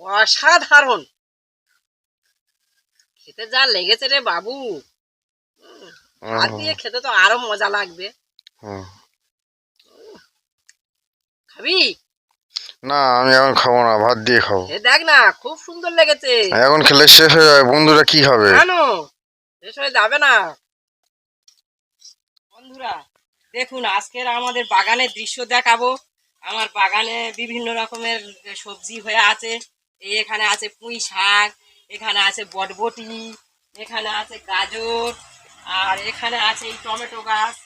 অসাধারণ। খেতে যা লেগেছে রে বাবু। দিয়ে খেতে তো আরও মজা লাগবে। খাবি? না আমি এখন খাব না ভাত দিয়ে খাব। দেখ না খুব সুন্দর লেগেছে। এখন খেলে শেষ হয়ে যাবে বন্ধুরা কি খাবে? কেন শেষ হয়ে যাবে না। বন্ধুরা দেখুন আজকের আমাদের বাগানের দৃশ্য দেখাবো। আমার বাগানে বিভিন্ন রকমের সবজি হয়ে আছে। এখানে আছে পুঁই শাক, এখানে আছে বটবটি, এখানে আছে গাজর, আর এখানে আছে এই টমেটো গাছ,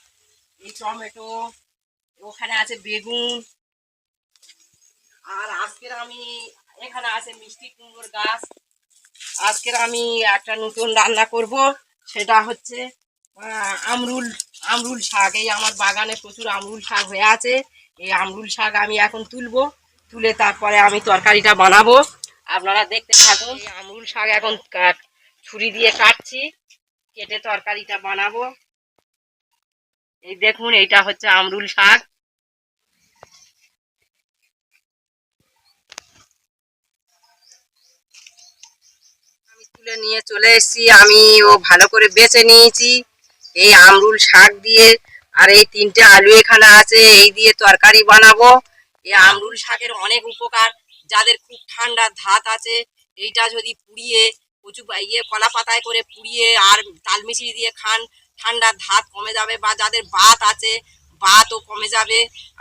এই টমেটো, ওখানে আছে বেগুন, আর আজকের আমি, এখানে আছে মিষ্টি কুমড়োর গাছ। আজকের আমি একটা নতুন রান্না করব, সেটা হচ্ছে আমরুল আমরুল শাক। এই আমার বাগানে প্রচুর আমরুল শাক হয়ে আছে। এই আমরুল শাক আমি এখন তুলবো, তুলে তারপরে আমি তরকারিটা বানাবো। আপনারা দেখতে থাকুন। আমরুল শাক এখন কাট- ছুরি দিয়ে কাটছি, কেটে তরকারিটা বানাবো। এই দেখুন, এইটা হচ্ছে আমরুল শাক। আমি নিয়ে চলে এসেছি, আমি ও ভালো করে বেছে নিয়েছি এই আমরুল শাক দিয়ে। আর এই তিনটে আলু এখানে আছে, এই দিয়ে তরকারি বানাবো। এই আমরুল শাকের অনেক উপকার। যাদের খুব ঠান্ডা ধাত আছে, এইটা যদি পুড়িয়ে, কচু ইয়ে কলা পাতায় করে পুড়িয়ে আর তাল মিশিয়ে দিয়ে খান ঠান্ডার ধাত কমে যাবে বা যাদের বাত আছে, বাতও কমে যাবে।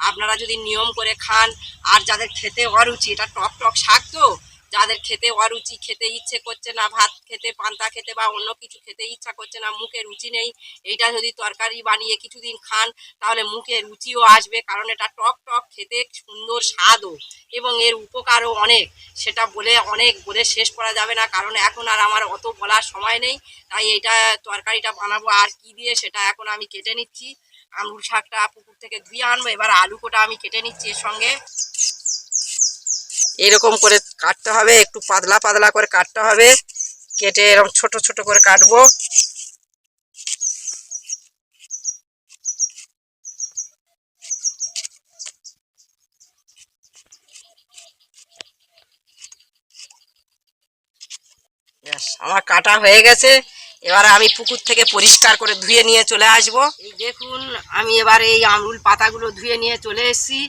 আপনারা যদি নিয়ম করে খান, আর যাদের খেতে অরুচি, এটা টক টক শাক তো? যাদের খেতে অরুচি, খেতে ইচ্ছে করছে না, ভাত খেতে, পান্তা খেতে বা অন্য কিছু খেতে ইচ্ছা করছে না, মুখে রুচি নেই, এইটা যদি তরকারি বানিয়ে কিছুদিন খান, তাহলে মুখে রুচিও আসবে কারণ এটা টক টক খেতে সুন্দর স্বাদও এবং এর উপকারও অনেক। সেটা বলে অনেক বলে শেষ করা যাবে না কারণ এখন আর আমার অত বলার সময় নেই, তাই এইটা তরকারিটা বানাবো আর কি দিয়ে সেটা এখন আমি কেটে নিচ্ছি। আমরুল শাকটা পুকুর থেকে ধুয়ে আনব, এবার আলু কোটা আমি কেটে নিচ্ছি এর সঙ্গে। এরকম করে কাটতে হবে, একটু পাতলা পাতলা করে কাটতে হবে। কেটে এরকম ছোট ছোট করে কাটবো। আমার কাটা হয়ে গেছে। এবারে আমি পুকুর থেকে পরিষ্কার করে ধুয়ে নিয়ে চলে আসব। এই দেখুন, আমি এবারে এই আমরুল পাতাগুলো ধুয়ে নিয়ে চলে এসেছি।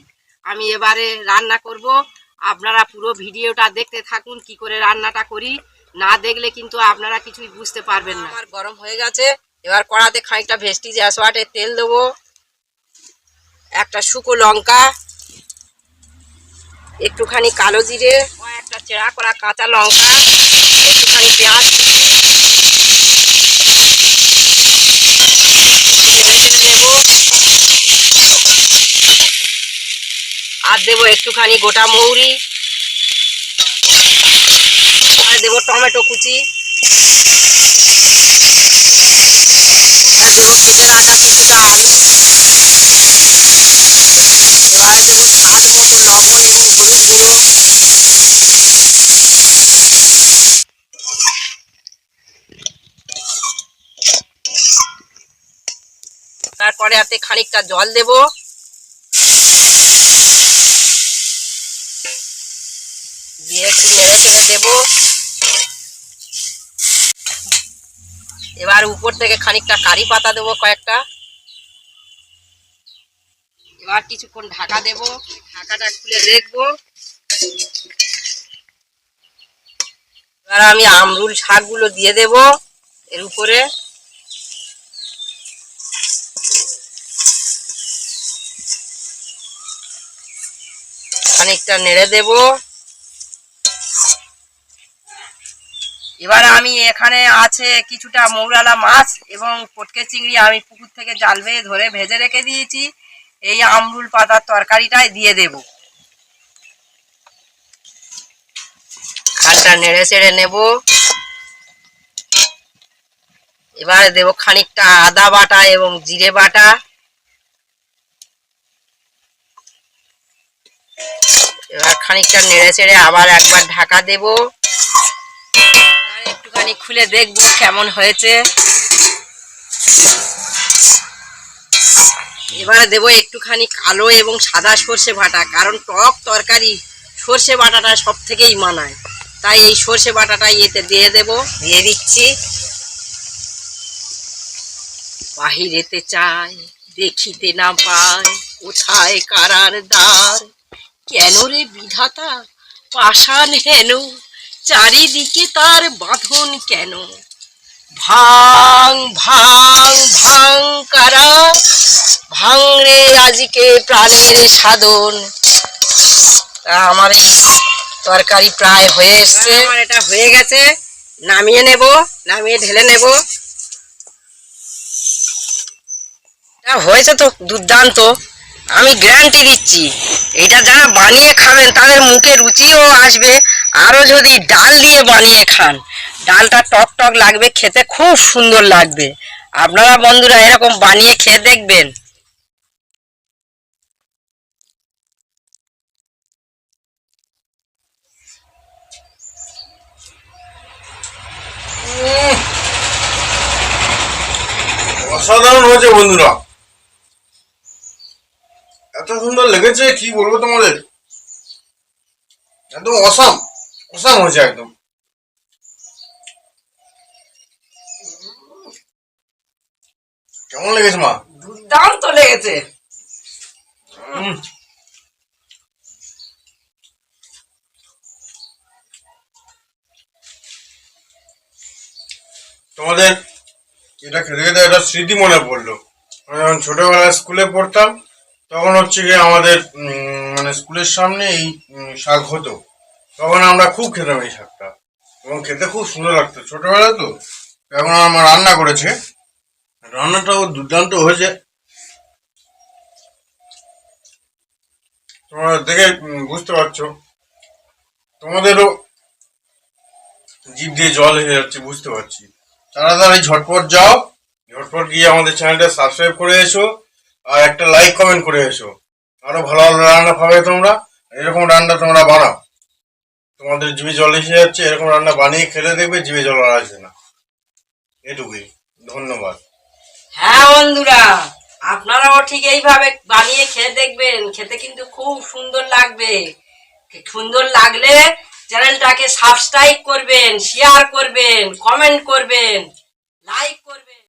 আমি এবারে রান্না করব। আপনারা পুরো ভিডিওটা দেখতে থাকুন, কি করে রান্নাটা করি। না দেখলে কিন্তু আপনারা কিছুই বুঝতে পারবেন না। আমার গরম হয়ে গেছে, এবার কড়াতে খানিকটা ভেস্টিজ অ্যাসওয়াটের তেল দেবো। একটা শুকো লঙ্কা, একটুখানি কালো জিরে, একটা চেরা করা কাঁচা লঙ্কা, একটুখানি পেঁয়াজ নেব আর দেবো একটুখানি গোটা মৌরি। আর দেবো টমেটো কুচি। আর দেবো কেটে রাখা কিছুটা আলু এবারে দেবো স্বাদ মতো লবণ এবং হলুদ গুঁড়ো। তারপরে এতে খানিকটা জল দেব। দিয়ে একটু নেড়ে চেড়ে দেব। এবার উপর থেকে খানিকটা কারি পাতা দেবো কয়েকটা। এবার কিছুক্ষণ ঢাকা দেব। ঢাকাটা খুলে দেখব। এবার আমি আমরুল শাকগুলো দিয়ে দেব এর উপরে। খানিকটা নেড়ে দেব। এবার আমি এখানে আছে কিছুটা মৌরালা মাছ এবং পটকে চিংড়ি আমি পুকুর থেকে জাল বেয়ে ধরে ভেজে রেখে দিয়েছি। এই আমরুল পাতার তরকারিটাই দিয়ে দেব। খালটা নেড়ে চেড়ে নেব। এবার দেব খানিকটা আদা বাটা এবং জিরে বাটা। এবার খানিকটা নেড়ে চেড়ে আবার একবার ঢাকা দেব। খুলে দেখব কেমন হয়েছে। এবারে দেবো একটুখানি কালো এবং সাদা সর্ষে বাটা, কারণ টক তরকারি সর্ষে বাটাটা সব থেকেই মানায়। তাই এই সর্ষে বাটাটা ইয়েতে দিয়ে দেব, দিয়ে দিচ্ছি। বাহিরেতে চাই দেখিতে না পায়, কোথায় কারার দ্বার? কেন রে বিধাতা, পাষাণ হেন? চারিদিকে তার বাঁধন কেন? ভাং ভাং ভাং কারা ভাং রে আজকে প্রাণের সাধন। আমার এই তরকারি প্রায় হয়ে এসছে। আমার এটা হয়ে গেছে। নামিয়ে নেব নামিয়ে ঢেলে নেব। এটা হয়েছে তো দুর্দান্ত। আমি গ্যারান্টি দিচ্ছি। এটা যারা বানিয়ে খাবেন তাদের মুখে রুচিও আসবে। আরও যদি ডাল দিয়ে বানিয়ে খান, ডালটা টক টক লাগবে, খেতে খুব সুন্দর লাগবে। আপনারা বন্ধুরা এরকম বানিয়ে খেয়ে দেখবেন। অসাধারণ হয়েছে বন্ধুরা। এত সুন্দর লেগেছে, কি বলব তোমাদের? একদম অসাম অসাম হয়েছে একদম। কেমন লেগেছে মা? দুর্দান্ত লেগেছে। হুম। তোমাদের এটা খেতে খেতে একটা স্মৃতি মনে পড়ল। আমরা যখন ছোটবেলায় স্কুলে পড়তাম তখন হচ্ছে গিয়ে আমাদের মানে স্কুলের সামনে এই শাক হতো। তখন আমরা খুব খেতাম এই শাকটা। এবং খেতে খুব সুন্দর লাগতো। ছোটবেলায় তো এখন আমার রান্না করেছে। রান্নাটাও দুর্দান্ত হয়েছে। তোমরা দেখে বুঝতে পারছ। তোমাদেরও জিভ দিয়ে জল হয়ে যাচ্ছে, বুঝতে পারছি। তাড়াতাড়ি ঝটপট যাও। ঝটপট গিয়ে আমাদের চ্যানেলটা সাবস্ক্রাইব করে এসো। আর একটা লাইক, কমেন্ট করে এসো। আরও ভালো ভালো রান্না পাবে তোমরা। এরকম রান্না তোমরা বানাও। তোমাদের জিভে জল এসে যাচ্ছে, এরকম রান্না বানিয়ে খেলে দেখবে জিভে জল আর আসবে না। এটুকুই। ধন্যবাদ। হ্যাঁ বন্ধুরা, আপনারাও ঠিক এইভাবে বানিয়ে খেয়ে দেখবেন। খেতে কিন্তু খুব সুন্দর লাগবে। সুন্দর লাগলে চ্যানেলটাকে সাবস্ক্রাইব করবেন শেয়ার করবেন কমেন্ট করবেন লাইক করবেন।